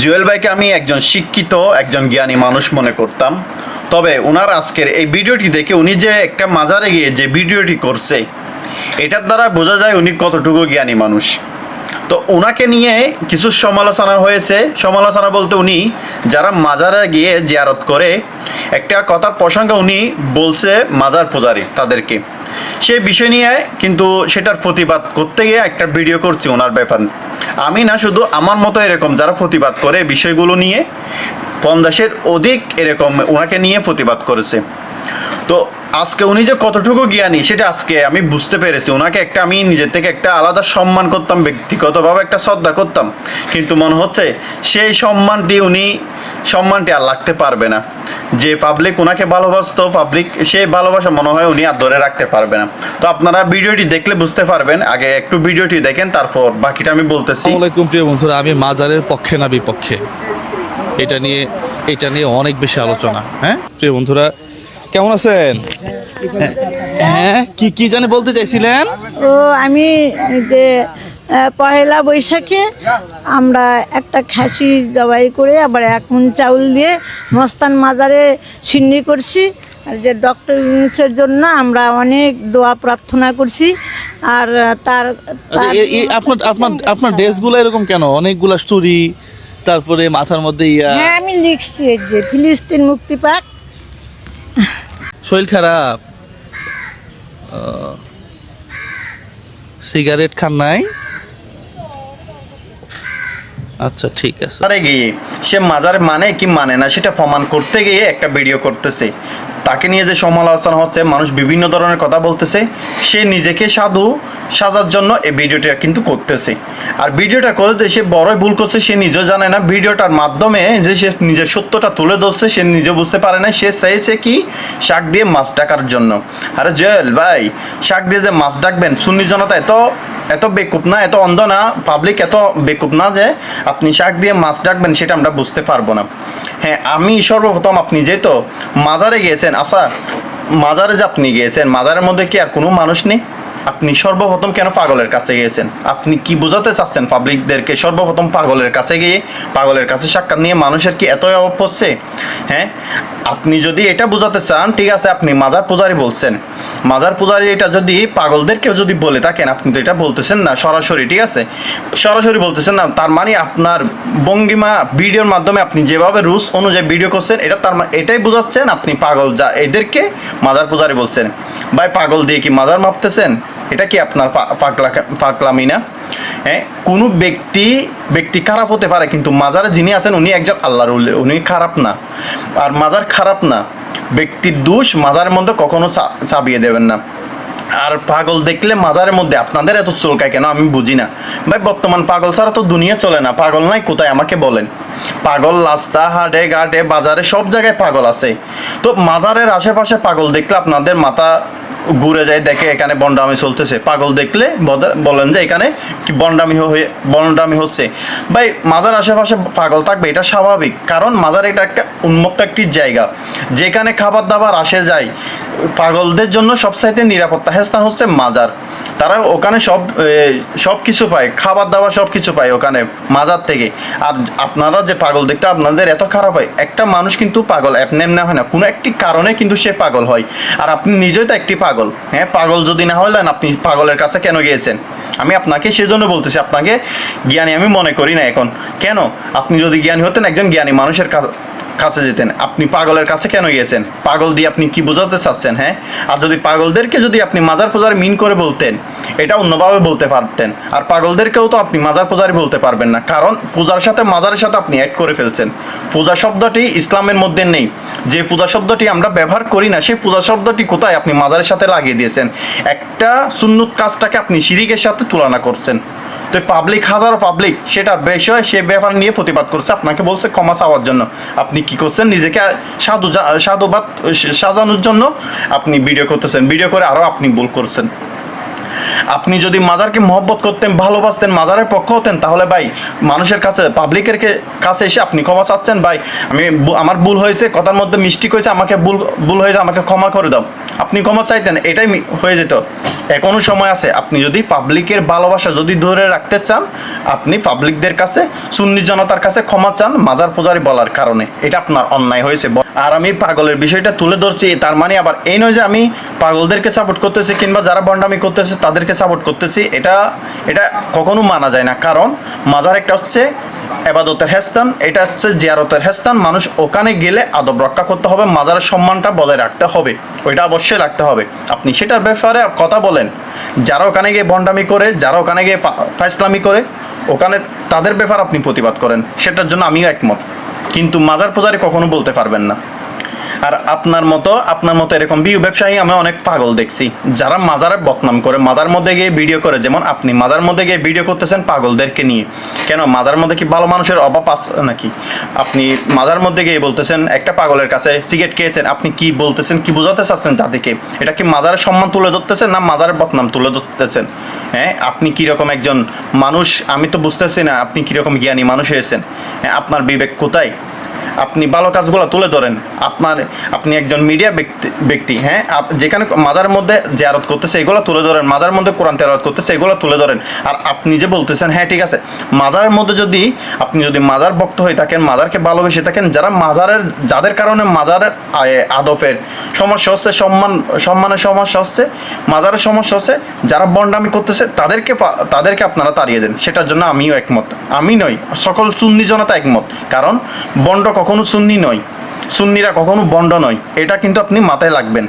জুয়েল ভাইকে আমি একজন শিক্ষিত, একজন জ্ঞানী মানুষ মনে করতাম। তবে ওনার আজকের এই ভিডিওটি দেখে উনি যে একটা মাজারে গিয়ে যে ভিডিওটি করছে, এটার দ্বারা বোঝা যায় উনি কতটুকু জ্ঞানী মানুষ। তো ওনাকে নিয়ে কিছু সমালোচনা হয়েছে। সমালোচনা বলতে উনি যারা মাজারে গিয়ে জিয়ারত করে, একটা কথার প্রসঙ্গে উনি বলছে মাজার পূজারি তাদেরকে। সেই বিষয় নিয়ে কিন্তু সেটার প্রতিবাদ করতে গিয়ে একটা ভিডিও করছি ওনার ব্যাপার। আমি না, শুধু আমার মতো এরকম যারা প্রতিবাদ করে বিষয়গুলো নিয়ে, পঞ্চাশের অধিক এরকম ওনাকে নিয়ে প্রতিবাদ করেছে। তো আজকে উনি যে কতটুকু জ্ঞানী, সেটা আজকে আমি বুঝতে পেরেছি। ওনাকে একটা আমি নিজের থেকে একটা আলাদা সম্মান করতাম, ব্যক্তিগতভাবে একটা শ্রদ্ধা করতাম। কিন্তু মনে হচ্ছে সেই সম্মানটি উনি, সম্মানটি আর লাগতে পারবে না। যে পাবলিক ওনাকে ভালোবাসতো পাবলিক সেই ভালোবাসা মনে হয় উনি আর ধরে রাখতে পারবে না। তো আপনারা ভিডিওটি দেখলে বুঝতে পারবেন। আগে একটু ভিডিওটি দেখেন, তারপর বাকিটা আমি বলতেছি। প্রিয় বন্ধুরা, আমি মাজারের পক্ষে না বিপক্ষে? এটা নিয়ে এটা নিয়ে অনেক বেশি আলোচনা হ্যাঁ? প্রিয় বন্ধুরা কেমন আছেন? হ্যাঁ কি কি জানে বলতে চাইছিলেন? ও আমি যে পহেলা বৈশাখে আমরা একটা খাসি জবাই করে আবার এক মন চাউল দিয়ে মস্তান মাজারে সিন্নি করছি। আর যে ডক্টর ইউনুসের জন্য আমরা অনেক দোয়া প্রার্থনা করছি। আর তার আপনার আপনার আপনার ড্রেসগুলো এরকম কেন? অনেকগুলা স্টোরি তারপরে মাথার মধ্যে ইয়া হ্যাঁ আমি লিখছি যে ফিলিস্তিন মুক্তি পাক। শরীর খারাপ? সিগারেট খান নাই? আচ্ছা ঠিক আছে। আরে গিয়ে সে মাজার মানে কি মানে না সেটা প্রমাণ করতে গিয়ে একটা ভিডিও করতেছে। তাকে নিয়ে যে সমালোচনা হচ্ছে, মানুষ বিভিন্ন ধরনের কথা বলতেছে, সে নিজেকে সাধু সাজার জন্য এই ভিডিওটা কিন্তু করতেছে। আর ভিডিওটা করে সে বড়ই ভুল করছে, সে নিজেও জানে না। ভিডিওটার মাধ্যমে যে সে নিজের সত্যটা তুলে ধরছে, সে নিজে বুঝতে পারে না। সে চাইছে কি? শাক দিয়ে মাছ ডাকার জন্য। আরে জয়েল ভাই, শাক দিয়ে যে মাছ ডাকবেন, সুন্নি জনতা এত এত বেকুপ না, এত অন্ধ না পাবলিক এত বেকুপ না যে আপনি শাক দিয়ে মাছ ডাকবেন, সেটা আমরা বুঝতে পারব না। হ্যাঁ আমি সর্বপ্রথম আপনি যেহেতু মাজারে গিয়েছেন আচ্ছা মাজারে যে আপনি গিয়েছেন, মাজারের মধ্যে কি আর কোনো মানুষ নেই? আপনি সর্বপ্রথম কেন পাগলের কাছে গিয়েছেন? আপনি কি বোঝাতে চাচ্ছেন পাবলিকদেরকে সর্বপ্রথম পাগলের কাছে গিয়ে পাগলের কাছে সাক্ষাৎ নিয়ে মানুষের কি এতই অভাব পড়ছে হ্যাঁ? আপনি যদি এটা বোঝাতে চান, ঠিক আছে, আপনি মাজার পূজারি বলছেন। মাজার পূজারি এটা যদি পাগলদেরকেও যদি বলে থাকেন, আপনি তো এটা বলতেছেন না, সরাসরি, ঠিক আছে? সরাসরি বলতেছেন না, তার মানে আপনার ভঙ্গিমা ভিডিওর মাধ্যমে আপনি যেভাবে রুলস অনুযায়ী ভিডিও করছেন, এটা তার এটাই বোঝাচ্ছেন আপনি পাগল যা এদেরকে মাজার পূজারি বলছেন। ভাই, পাগল দিয়ে কি মাজার মাপতেছেন? এটা কি আপনার পাগলা পাগলামি না হ্যাঁ কোনো ব্যক্তি ব্যক্তি খারাপ হতে পারে, কিন্তু মাজারে যিনি আছেন, উনি একজন আল্লাহর উনি খারাপ না। আর মাজার খারাপ না। ব্যক্তির দোষ মাজারের মধ্যে কখনো চা- চাপিয়ে দেবেন না। আর পাগল দেখলে মাজারের মধ্যে আপনাদের এত চলকায় কেন? আমি বুঝি না। ভাই, বর্তমান পাগল ছাড়া তো দুনিয়া চলে না। পাগল নাই, কোথায় আমাকে বলেন? পাগল রাস্তা, হাটে, ঘাটে, বাজারে সব জায়গায় পাগল আছে। তো মাজারের আশেপাশে পাগল দেখলে আপনাদের মাথা ঘুরে যায়, দেখে এখানে বনডামি চলতেছে। পাগল দেখলে বলেন যে এখানে কি বন্ডামি হয়ে বনডামি হচ্ছে। ভাই, মাজার আশেপাশে পাগল থাকবে, এটা স্বাভাবিক। কারণ মাজার এটা একটা উন্মুক্ত একটি জায়গা। যেখানে খাবার দাবার আসে যায়। পাগলদের জন্য সবচাইতে নিরাপত্তা স্থান হচ্ছে মাজার। তারা ওখানে সব সব কিছু পায়, খাবার দাবার সব কিছু পায় ওখানে, মাজার থেকে। আর আপনারা যে পাগল দেখতে, আপনাদের এত খারাপ হয়। একটা মানুষ কিন্তু পাগল, এমনি এমনি হয় না। কোনো একটি কারণে কিন্তু সে পাগল হয়। আর আপনি নিজেও তো একটি পাগল। হ্যাঁ পাগল যদি না হলেন, আপনি পাগলের কাছে কেন গিয়েছেন? আমি আপনাকে সেজন্য বলতেছি, আপনাকে জ্ঞানী আমি মনে করি না এখন। কেন? আপনি যদি জ্ঞানী হতেন, একজন জ্ঞানী মানুষের কাছে কাছে যেতেন, আপনি পাগলের কাছে কেন গিয়েছেন? পাগল দিয়ে আপনি কি বোঝাতে চাচ্ছেন হ্যাঁ? আর যদি পাগলদেরকে যদি আপনি মাজার পূজারি মিন করে বলতেন, এটা অন্যভাবে বলতে পারতেন। আর পাগলদেরকেও তো আপনি মাজার পূজারি বলতে পারবেন না, কারণ পূজার সাথে মাজারের সাথে আপনি অ্যাড করে ফেলছেন। পূজা শব্দটি ইসলামের মধ্যে নেই। যে পূজা শব্দটি আমরা ব্যবহার করি না, সেই পূজা শব্দটি কোথায় আপনি মাজারের সাথে লাগিয়ে দিয়েছেন? একটা সুন্নত কাজটাকে আপনি শিরিকের সাথে তুলনা করছেন। তো পাবলিক হাজারো পাবলিক সেটার বিষয় সে ব্যাপার নিয়ে প্রতিবাদ করছে, আপনাকে বলছে ক্ষমা চাওয়ার জন্য। আপনি কি করছেন? নিজেকে সাধু সাধুবাদ, সাজানোর জন্য আপনি ভিডিও করতেছেন। ভিডিও করে আরও আপনি ভুল করছেন। আপনি যদি মাজারকে মহব্বত করতেন, ভালোবাসতেন, মাজারের পক্ষ হতেন, তাহলে ভাই মানুষের কাছে পাবলিকের কাছে এসে আপনি ক্ষমা চাচ্ছেন। ভাই, আমি আমার ভুল হয়েছে, কথার মধ্যে মিষ্টি হয়েছে আমাকে ভুল ভুল হয়েছে, আমাকে ক্ষমা করে দাও। আপনি ক্ষমা চাইতেন, এটাই হয়ে যেত। এখনও সময় আছে, আপনি যদি পাবলিকের ভালোবাসা যদি ধরে রাখতে চান, আপনি পাবলিকদের কাছে, সুন্নি জনতার কাছে ক্ষমা চান, মাজার পূজারি বলার কারণে। এটা আপনার অন্যায় হয়েছে। আর আমি পাগলের বিষয়টা তুলে ধরছি, তার মানে আবার এই নয় যে আমি পাগলদেরকে সাপোর্ট করতেছি কিংবা যারা বন্ডামি করতেছে তাদেরকে সাপোর্ট করতেছি, এটা এটা কখনো মানা যায় না। কারণ মাজার একটা হচ্ছে এবাদতের হেস্তান, এটা হচ্ছে জিয়ারতের হেস্তান। মানুষ ওখানে গেলে আদব রক্ষা করতে হবে মাজারের সম্মানটা বজায় রাখতে হবে। ওইটা অবশ্যই রাখতে হবে। আপনি সেটার ব্যাপারে কথা বলেন। যারা ওখানে গিয়ে বন্ডামি করে, যারা ওখানে গিয়ে ফাইসলামি করে, ওখানে তাদের ব্যাপার আপনি প্রতিবাদ করেন। সেটার জন্য আমিও একমত। কিন্তু মাজার পূজারি কখনো বলতে পারবেন না। আর আপনার মতো আপনার মতো এরকম বিউ ব্যবসায়ী আমি অনেক পাগল দেখছি। যারা মাজারে বদনাম করে, মাজার মধ্যে গিয়ে ভিডিও করে, যেমন আপনি মাজার মধ্যে গিয়ে ভিডিও করতেছেন পাগলদেরকে নিয়ে। কেন, মাজার মধ্যে কি ভালো মানুষের অভাব আছে নাকি? আপনি মাজার মধ্যে গিয়ে বলতেছেন, একটা পাগলের কাছে সিগারেট খেয়েছেন, আপনি কি বলতেছেন, কি বোঝাতে চাচ্ছেন জাতিকে? এটা কি মাজারের সম্মান তুলে ধরতেছেন না মাজারের বদনাম তুলে ধরতেছেন? হ্যাঁ আপনি কীরকম একজন মানুষ? আমি তো বুঝতেছি না আপনি কীরকম জ্ঞানী মানুষ হয়েছেন। হ্যাঁ আপনার বিবেক কোথায়? আপনি ভালো কাজগুলো তুলে ধরেন। আপনার, আপনি একজন মিডিয়া ব্যক্তি ব্যক্তি হ্যাঁ? যেখানে মাজার মধ্যে জিয়ারত করতেছে, এগুলো তুলে ধরেন। মাজার মধ্যে কোরআন তেলাওয়াত করতেছে, এগুলো তুলে ধরেন। আর আপনি যে বলতেছেন হ্যাঁ ঠিক আছে। মাজারের মধ্যে যদি, আপনি যদি মাজার ভক্ত হয়ে থাকেন মাজারকে ভালোবেসে থাকেন, যারা মাজারের যাদের কারণে মাজারের আদবের সমস্যা হচ্ছে, সম্মান, সম্মানের সমস্যা হচ্ছে মাজারের সমস্যা হচ্ছে, যারা বন্ডামি করতেছে, তাদেরকে তাদেরকে আপনারা তাড়িয়ে দেন। সেটার জন্য আমিও একমত। আমি নই, সকল সুন্নি জনতা একমত। কারণ, বন্ড কখনো সুন্নি নয়। সুন্নিরা কখনো বন্ড নয়। এটা কিন্তু আপনি মাথায় রাখবেন।